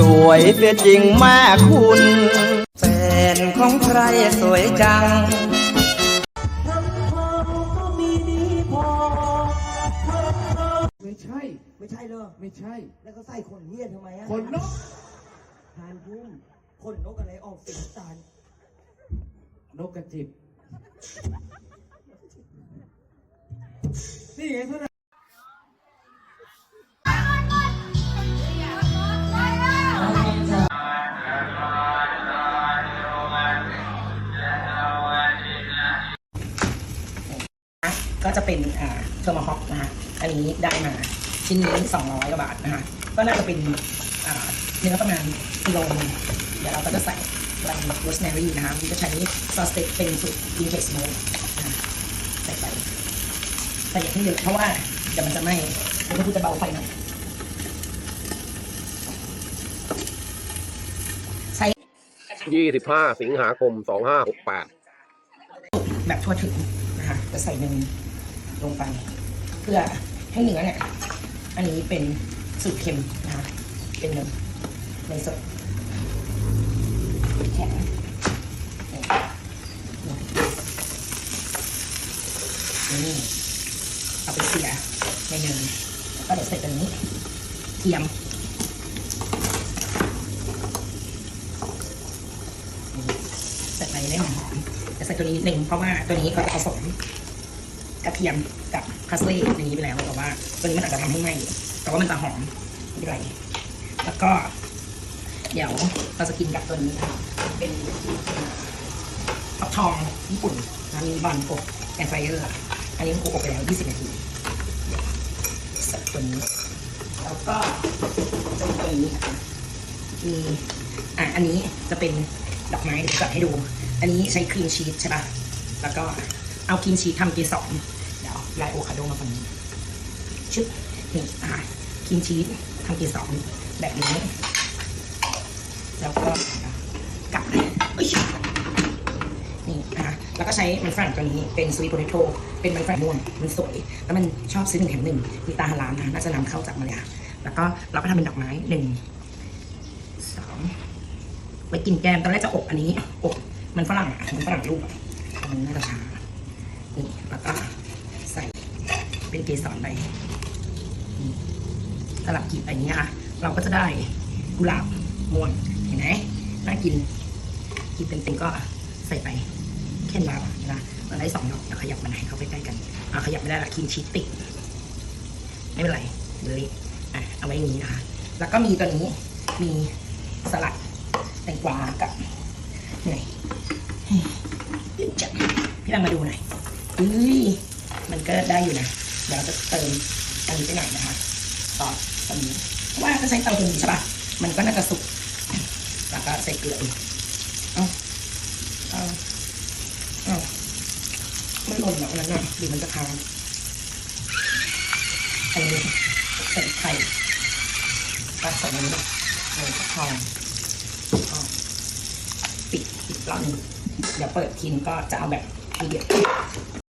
สวยเสียจริงแม่คุณแฟนของใครสวยจังไม่ใช่ ไม่ใช่เหรอไม่ใช่ แล้วก็ใส่ขนเหี้ยทำไมอะคนนกทานพุ่มขนนกอะไรออกสีน้ำตาลนกกระจิบนี่ไงเท่านั้ ก็จะเป็นอ่าเทอร์มาฮอคนะคะอันนี้ได้มาชิ้นนี้200กว่าบาทนะคะก็น่าจะเป็นอ่าเนื้อประมาณกิโลนึงเดี๋ยวเราก็จะใส่ใบโรสแมรี่นะคะมันจะใช้ซอสสเต็กเป็นสูตรอินเทสโมนะคะใส่ไปแต่อย่าให้เยอะเพราะว่าเดี๋ยวมันจะไหม้เดี๋ยวมันจะเบาไฟหน่อยใช้25สิงหาคม2568แบบทั่วถึงนะคะจะใส่เนย ลงไป เพื่อให้เนื้อเนี่ย อันนี้เป็นสูตรเค็มนะคะเป็นเนยเนสดแข็งนี่เอาไปเสียในเนยแล้วก็เดี๋ยวใส่ตัวนี้เทียมใส่ไปได้หอมๆจะใส่ตัวนี้นิดนึงเพราะว่าตัวนี้เขาจะผสม กระเทียมกับพาสลีย์ในนี้ไปแล้วแต่ว่าตัวนี้มันอาจจะทำให้ไหม้แต่ว่ามันจะหอมไม่ไรแล้วก็ เดี๋ยวเราจะกินกับตัวนี้ค่ะเป็นฟักทองญี่ปุ่นนะมีบอลอบแอนไฟเออร์อันนี้กูอบไปแล้ว 20 นาทีเดี๋ยวใส่ตัวนี้ แล้วก็จะมีตัวนี้ค่ะมีอะอันนี้จะเป็นดอกไม้เดี๋ยวจัดให้ดู อันนี้ใช้ครีมชีสใช่ป่ะ แล้วก็ เอาครีมชีสทำเกสรเดี๋ยวลายโอคาโดมาฝั่งนี้ชึบนี่อะครีมชีสทำเกสรแบบนี้ แล้วก็กลับเอ้ยนี่นะคะแล้วก็ใช้มันฝรั่งตัวนี้เป็นสวีทโพเตโตเป็นมันฝรั่งม่วงมันสวย แล้วมันชอบซื้อหนึ่งแถมหนึ่งมีตาฮาลานนะน่าจะนำเข้าจากมาเลยค่ะแล้วก็เราก็ทำเป็นดอกไม้หนึ่งสองไว้กินแกมตอนแรกจะอบอันนี้อบมันฝรั่งมันฝรั่งลูกอะอันน่าจะช้านี่แล้วก็ใส่ เป็นเกสรไปสลับกลีบไปอย่างเงี้ยค่ะ เราก็จะได้กุหลาบมวงเห็นไหมน่ากินกินเต็มๆก็ใส่ไปแค่นี้นะเราได้สองดอกเดี๋ยวขยับมาให้เขาใกล้ๆกันอ่าขยับไม่ได้ละคินชีสติไม่เป็นไรเลยอะเอาไว้อย่างนี้นะคะ แล้วก็มีตัวนี้มีสลัดแตงกวากับเหนื่อยเดี๋ยวจะพี่ลังมาดูหน่อยอุ้ยมันก็ได้อยู่นะ เดี๋ยวเราจะเติมอันนี้ไปหน่อยนะคะซอสตัวนี้เพราะว่าก็ใช้เตาตัวนี้ใช่ปะมันก็น่าจะสุกแล้วก็ใส่เกลืออีกเอาเอาเอามันหล่นแบบนั้นน่ะหรือมันจะค้างอันนี้ใส่ไข่ตัดใส่อันนี้ใส่ทองทองปิดปิดรอบนึงเดี๋ยวเปิดทีนก็จะเอาแบบทีเดียว